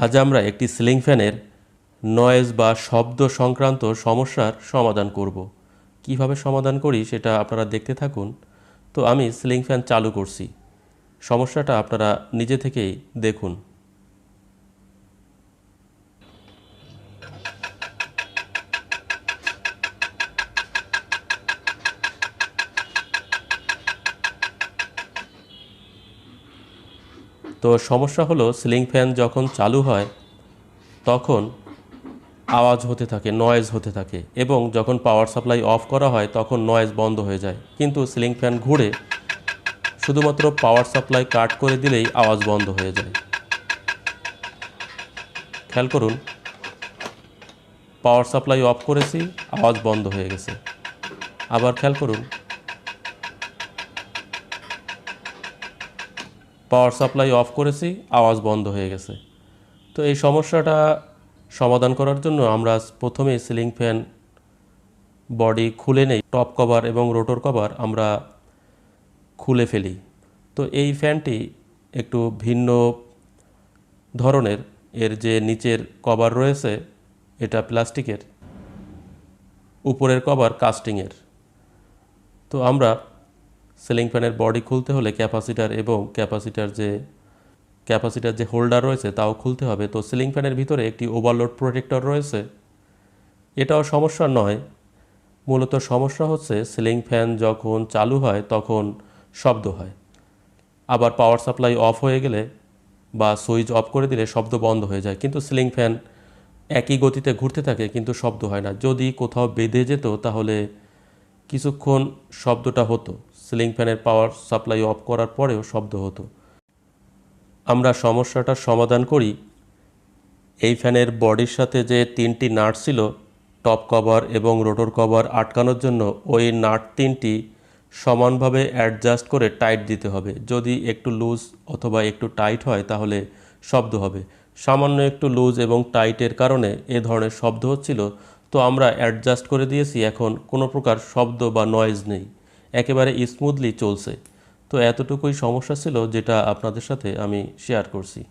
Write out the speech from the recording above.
আজ আমরা একটি সিলিং ফ্যানের নয়েজ বা শব্দ সংক্রান্ত সমস্যার সমাধান করব। কীভাবে সমাধান করি সেটা আপনারা দেখতে থাকুন। তো আমি সিলিং ফ্যান চালু করছি। সমস্যাটা আপনারা নিজে থেকেই দেখুন। তো সমস্যা হলো সিলিং ফ্যান যখন চালু হয়, তখন আওয়াজ হতে থাকে নয়েজ হতে থাকে এবং যখন পাওয়ার সাপ্লাই অফ করা হয়, তখন নয়েজ বন্ধ হয়ে যায়। কিন্তু সিলিং ফ্যান ঘুরে শুধুমাত্র পাওয়ার সাপ্লাই কাট করে দিলেই আওয়াজ বন্ধ হয়ে যায়। খেয়াল করুন পাওয়ার সাপ্লাই অফ করেছি, আওয়াজ বন্ধ হয়ে গেছে। আবার খেয়াল করুন পাওয়ার সাপ্লাই অফ করেছি, আওয়াজ বন্ধ হয়ে গেছে। তো এই সমস্যাটা সমাধান করার জন্য আমরা প্রথমে সিলিং ফ্যান বডি খুলে নেই, টপ কভার এবং রোটর কভার আমরা খুলে ফেলি। তো এই ফ্যানটি একটু ভিন্ন ধরনের, এর যে নিচের কভার রয়েছে, এটা প্লাস্টিকের, উপরের কভার কাস্টিংয়ের। তো আমরা সিলিং ফ্যানের বডি খুলতে হলে ক্যাপাসিটার এবং ক্যাপাসিটার যে ক্যাপাসিটার যে হোল্ডার রয়েছে তাও খুলতে হবে। তো সিলিং ফ্যানের ভিতরে একটি ওভারলোড প্রোটেক্টর রয়েছে। এটাও সমস্যা নয়। মূলত সমস্যা হচ্ছে সিলিং ফ্যান যখন চালু হয় তখন শব্দ হয়। আবার পাওয়ার সাপ্লাই অফ হয়ে গেলে বা সুইচ অফ করে দিলে শব্দ বন্ধ হয়ে যায়। কিন্তু সিলিং ফ্যান একই গতিতে ঘুরতে থাকে কিন্তু শব্দ হয় না। যদি কোথাও বেঁধে যেত তাহলে কিছুক্ষণ শব্দটা হতো। সিলিং ফ্যানের পাওয়ার সাপ্লাই অফ করার পরেও শব্দ হতো। আমরা সমস্যাটার সমাধান করি। এই ফ্যানের বডির সাথে যে তিনটি নাট ছিল, টপ কভার এবং রোটর কভার আটকানোর জন্য ওই নাট তিনটি সমানভাবে অ্যাডজাস্ট করে টাইট দিতে হবে। যদি একটু লুজ অথবা একটু টাইট হয়, তাহলে শব্দ হবে। সামান্য একটু লুজ এবং টাইটের কারণে এ ধরনের শব্দ হচ্ছিল। তো আমরা অ্যাডজাস্ট করে দিয়েছি, এখন কোনো প্রকার শব্দ বা নয়েজ নেই। একেবারে স্মুথলি চলছে। তো এতটুকুই সমস্যা ছিল যেটা আপনাদের সাথে আমি শেয়ার করছি।